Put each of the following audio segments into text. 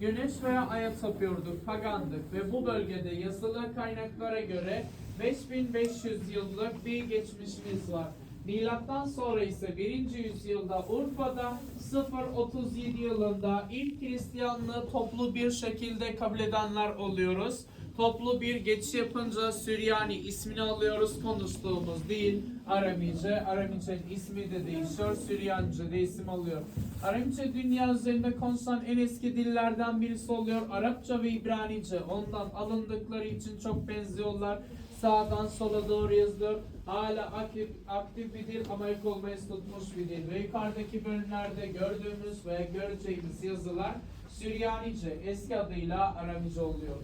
güneş veya aya tapıyorduk, pagandık ve bu bölgede yazılı kaynaklara göre 5500 yıllık bir geçmişimiz var. Milattan sonra ise 1. yüzyılda Urfa'da 037 yılında ilk Hristiyanlığı toplu bir şekilde kabul edenler oluyoruz. Toplu bir geçiş yapınca Süryani ismini alıyoruz. Konuştuğumuz değil Aramice. Aramice'nin ismi de değişiyor. Süryanice de isim alıyor. Aramice dünya üzerinde konuşulan en eski dillerden birisi oluyor. Arapça ve İbranice ondan alındıkları için çok benziyorlar. Sağdan sola doğru yazılıyor. Hala aktif, aktif bir dil ama olmayı tutmuş bir dil. Ve yukarıdaki bölümlerde gördüğümüz ve göreceğimiz yazılar Süryanice eski adıyla Aramice oluyor.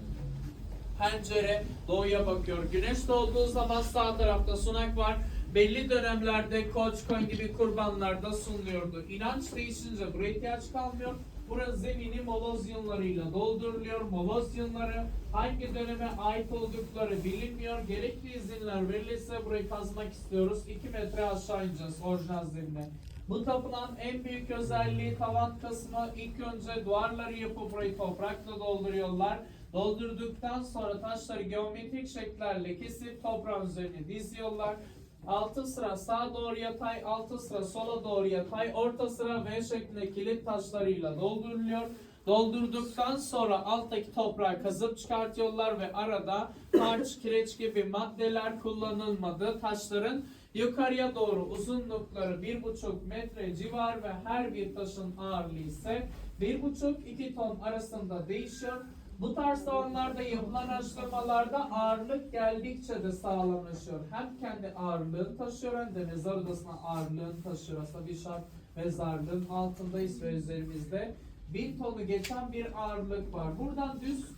Pencere doğuya bakıyor. Güneş doğduğu zaman sağ tarafta sunak var. Belli dönemlerde koç, koyun gibi kurbanlar da sunuluyordu. İnanç değişince buraya ihtiyaç kalmıyor. Burası zemini moloz yığınlarıyla dolduruluyor. Moloz yığınları hangi döneme ait oldukları bilinmiyor. Gerekli izinler verilirse burayı kazmak istiyoruz. 2 metre aşağı ineceğiz orijinal zemine. Bu tapınağın en büyük özelliği tavan kısmı. İlk önce duvarları yapıp burayı toprakla dolduruyorlar. Doldurduktan sonra taşları geometrik şekillerle kesip toprağın üzerine diziyorlar. 6 sıra sağa doğru yatay, 6 sıra sola doğru yatay, orta sıra V şeklinde kilit taşlarıyla dolduruluyor. Doldurduktan sonra alttaki toprağı kazıp çıkartıyorlar ve arada harç, kireç gibi maddeler kullanılmadı. Taşların yukarıya doğru uzunlukları 1,5 metre civar ve her bir taşın ağırlığı ise 1,5-2 ton arasında değişiyor. Bu tarz tavanlarda yapılan araştırmalarda ağırlık geldikçe de sağlamlaşıyor. Hem kendi ağırlığını taşıyor hem de mezar odasına ağırlığını taşıyor. Aslında bir şart mezarlığın altındayız ve üzerimizde bin tonu geçen bir ağırlık var. Buradan düz